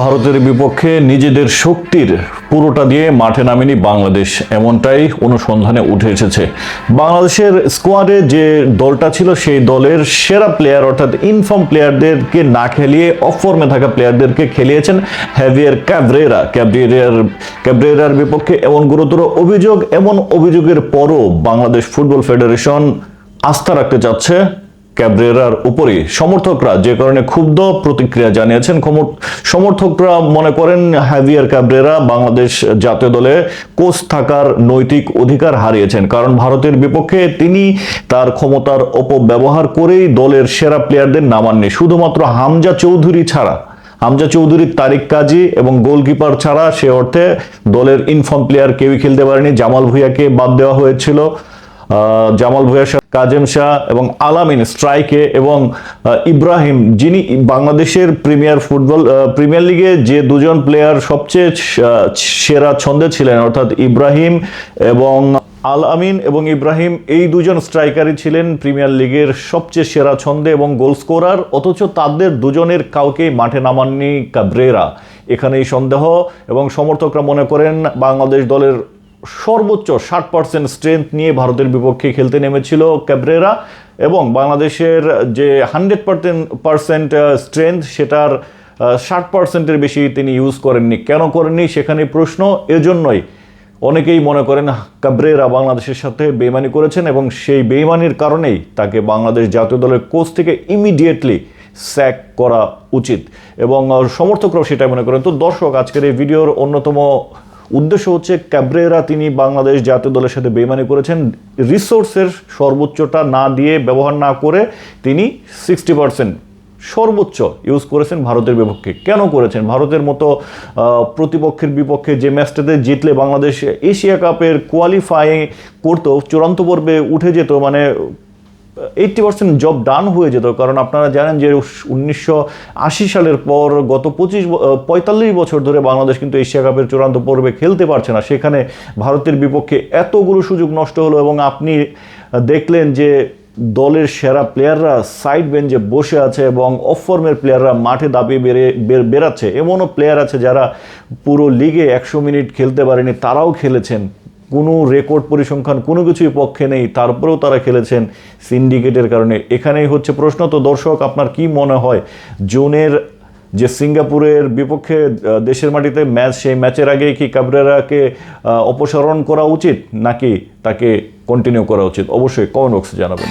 ভারতের বিপক্ষে নিজেদের শক্তির পুরোটা দিয়ে মাঠে নামেনি বাংলাদেশ। এমনটাই অনুসন্ধানে উঠে এসেছে। বাংলাদেশের স্কোয়াডে যে দলটা ছিল, সেই দলের সেরা প্লেয়ার অর্থাৎ ইনফর্ম প্লেয়ারদেরকে না খেলিয়ে অফ ফর্মে থাকা প্লেয়ারদেরকে খেলিয়েছেন হ্যাভিয়ার ক্যাব্রেরা ক্যাব্রেরার ক্যাব্রেরার বিপক্ষে এমন গুরুতর অভিযোগ, এমন অভিযোগের পরও বাংলাদেশ ফুটবল ফেডারেশন আস্থা রাখতে চাচ্ছে। ক্যাব্রেরার উপরে সমর্থকরা যে কারণে ক্ষুব্ধ প্রতিক্রিয়া জানিয়েছেন। সমর্থকরা মনে করেন হ্যাভিয়ার ক্যাব্রেরা বাংলাদেশ জাতীয় দলে কোচ থাকার নৈতিক অধিকার হারিয়েছেন। কারণ ভারতের বিপক্ষে তিনি তার ক্ষমতার অপব্যবহার করেই দলের সেরা প্লেয়ারদের নামাননি শুধুমাত্র হামজা চৌধুরী ছাড়া, হামজা চৌধুরী তারিক কাজী এবং গোলকিপার ছাড়া সে অর্থে দলের ইনফর্ম প্লেয়ার কেউই খেলতে পারেনি। জামাল ভুঁইয়াকে বাদ দেওয়া হয়েছিল। জামাল ভুঁইয়ার শাহ কাজেম শাহ এবং আলামিন স্ট্রাইকে এবং ইব্রাহিম, যিনি বাংলাদেশের প্রিমিয়ার ফুটবল প্রিমিয়ার লিগে যে দুজন প্লেয়ার সবচেয়ে সেরা ছন্দে ছিলেন, অর্থাৎ ইব্রাহিম এবং আল আমিন এবং ইব্রাহিম, এই দুজন স্ট্রাইকারই ছিলেন প্রিমিয়ার লিগের সবচেয়ে সেরা ছন্দে এবং গোল স্কোরার, অথচ তাদের দুজনের কাউকেই মাঠে নামাননি কাব্রেরা। এখানেই সন্দেহ এবং সমর্থকরা মনে করেন বাংলাদেশ দলের সর্বোচ্চ ষাট পার্সেন্ট স্ট্রেংথ নিয়ে ভারতের বিপক্ষে খেলতে নেমেছিল ক্যাব্রেরা এবং বাংলাদেশের যে হান্ড্রেড পার্সেন্ট স্ট্রেংথ সেটার ষাট পার্সেন্টের বেশি তিনি ইউজ করেননি। কেন করেননি? সেখানে প্রশ্ন। এজন্যই অনেকেই মনে করেন কাব্রেরা বাংলাদেশের সাথে বেইমানি করেছেন এবং সেই বেইমানির কারণেই তাকে বাংলাদেশ জাতীয় দলের কোচ থেকে ইমিডিয়েটলি স্যাক করা উচিত। এবং সমর্থকরাও সেটাই মনে করেন। তো দর্শক, আজকের এই ভিডিওর অন্যতম উদ্দেশ্য হচ্ছে ক্যাব্রেরা, তিনি বাংলাদেশ জাতীয় দলের সাথে বেইমানি করেছেন। রিসোর্সের সর্বোচ্চটা না দিয়ে ব্যবহার না করে তিনি সিক্সটি পার্সেন্ট সর্বোচ্চ ইউজ করেছেন ভারতের বিপক্ষে। কেন করেছেন? ভারতের মতো প্রতিপক্ষের বিপক্ষে যে ম্যাচটাতে জিতলে বাংলাদেশ এশিয়া কাপের কোয়ালিফাই করতো, চূড়ান্ত পর্বে উঠে যেত মানে এইটটি পার্সেন্ট জব ডান হয়ে যেত, কারণ আপনারা জানেন যে উনিশশো আশি সালের পর গত পঁচিশ পঁয়তাল্লিশ বছর ধরে বাংলাদেশ কিন্তু এশিয়া কাপের চূড়ান্ত পর্বে খেলতে পারছে না। সেখানে ভারতের বিপক্ষে এতগুলো সুযোগ নষ্ট হলো এবং আপনি দেখলেন যে দলের সেরা প্লেয়াররা সাইড বেঞ্চে বসে আছে এবং অফ ফর্মের প্লেয়াররা মাঠে দাবিয়ে বেড়ে বেরাচ্ছে এমনও প্লেয়ার আছে যারা পুরো লিগে একশো মিনিট খেলতে পারেনি, তারাও খেলেছেন। কোনো রেকর্ড পরিসংখ্যান কোনো কিছুই পক্ষে নেই, তারপরেও তারা খেলেছেন সিন্ডিকেটের কারণে। এখানেই হচ্ছে প্রশ্ন, তো দর্শক, আপনার কি মনে হয়? জুনের যে সিঙ্গাপুরের বিপক্ষে দেশের মাটিতে ম্যাচ, সেই ম্যাচের আগে কি কাবরেরাকে অপসারণ করা উচিত, নাকি তাকে কন্টিনিউ করা উচিত? অবশ্যই কমেন্ট বক্সে জানাবেন।